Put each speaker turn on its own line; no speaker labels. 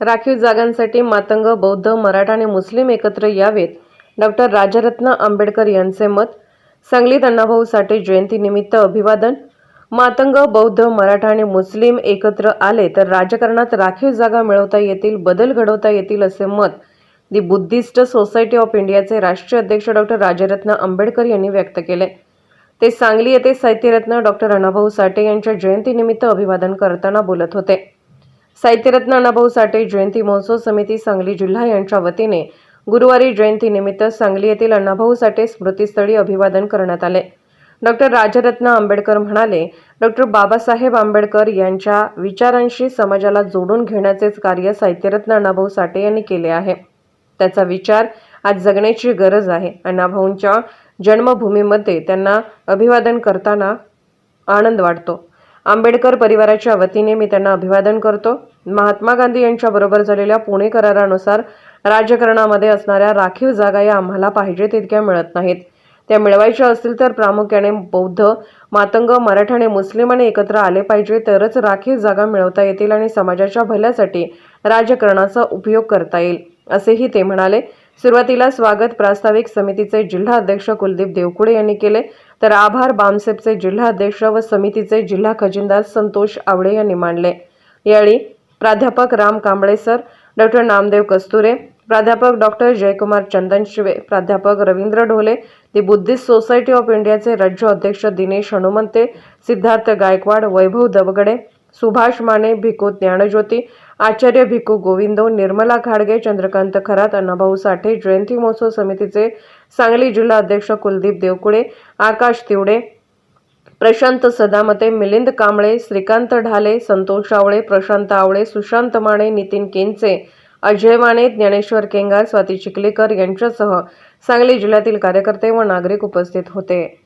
राखीव जागांसाठी मातंग बौद्ध मराठा आणि मुस्लिम एकत्र यावेत. डॉक्टर राजरत्न आंबेडकर यांचे मत सांगलीत अण्णाभाऊ साठे जयंतीनिमित्त अभिवादन. मातंग बौद्ध मराठा आणि मुस्लिम एकत्र आले तर राजकारणात राखीव जागा मिळवता येतील बदल घडवता येतील असे मत दी बुद्धिस्ट सोसायटी ऑफ इंडियाचे राष्ट्रीय अध्यक्ष डॉक्टर राजरत्न आंबेडकर यांनी व्यक्त केले. ते सांगली येथे साहित्यरत्न डॉक्टर अण्णाभाऊ साठे यांच्या जयंतीनिमित्त अभिवादन करताना बोलत होते. साहित्यरत्न अण्णाभाऊ साठे जयंती महोत्सव समिती सांगली जिल्हा यांच्या वतीने गुरुवारी जयंतीनिमित्त सांगली येथील अण्णाभाऊ साठे स्मृतीस्थळी अभिवादन करण्यात आले. डॉक्टर राजरत्न आंबेडकर म्हणाले डॉक्टर बाबासाहेब आंबेडकर यांच्या विचारांशी समाजाला जोडून घेण्याचेच कार्य साहित्यरत्न अण्णाभाऊ साठे यांनी केले आहे. त्याचा विचार आज जगण्याची गरज आहे. अण्णाभाऊंच्या जन्मभूमीमध्ये त्यांना अभिवादन करताना आनंद वाटतो. आंबेडकर परिवाराच्या वतीने मी त्यांना अभिवादन करतो. महात्मा गांधी यांच्याबरोबर झालेल्या पुणे करारानुसार राजकारणामध्ये असणाऱ्या राखीव जागा या आम्हाला पाहिजे तितक्या मिळत नाहीत. त्या मिळवायच्या असतील तर प्रामुख्याने बौद्ध मातंग मराठा आणि मुस्लिमांनी एकत्र आले पाहिजे तरच राखीव जागा मिळवता येतील आणि समाजाच्या भल्यासाठी राजकारणाचा उपयोग करता येईल असेही ते म्हणाले. सुरुवातीला स्वागत प्रास्ताविक समितीचे जिल्हा अध्यक्ष कुलदीप देवकुडे यांनी केले. तर आभार बामसेपचे जिल्हा अध्यक्ष व समितीचे जिल्हा खजिनदार संतोष आवडे यांनी मांडले. यावेळी प्राध्यापक राम कांबळे सर डॉक्टर नामदेव कस्तुरे प्राध्यापक डॉक्टर जयकुमार चंदन शिवे प्राध्यापक Ravindra Dhole the Buddhist society of इंडियाचे राज्य अध्यक्ष दिनेश हनुमंते सिद्धार्थ गायकवाड वैभव दवगडे सुभाष माने भिकू ज्ञानज्योती आचार्य भिकू गोविंदो निर्मला खाडगे चंद्रकांत खरात अण्णाभाऊ साठे जयंती महोत्सव समितीचे सांगली जिल्हा अध्यक्ष कुलदीप देवकुळे आकाश तिवडे प्रशांत सदामते मिलिंद कांबळे श्रीकांत ढाले संतोष आवळे प्रशांत आवळे सुशांत माने नितीन केंचे अजय माने ज्ञानेश्वर केंगार स्वाती चिखलीकर यांच्यासह सांगली जिल्ह्यातील कार्यकर्ते व नागरिक उपस्थित होते.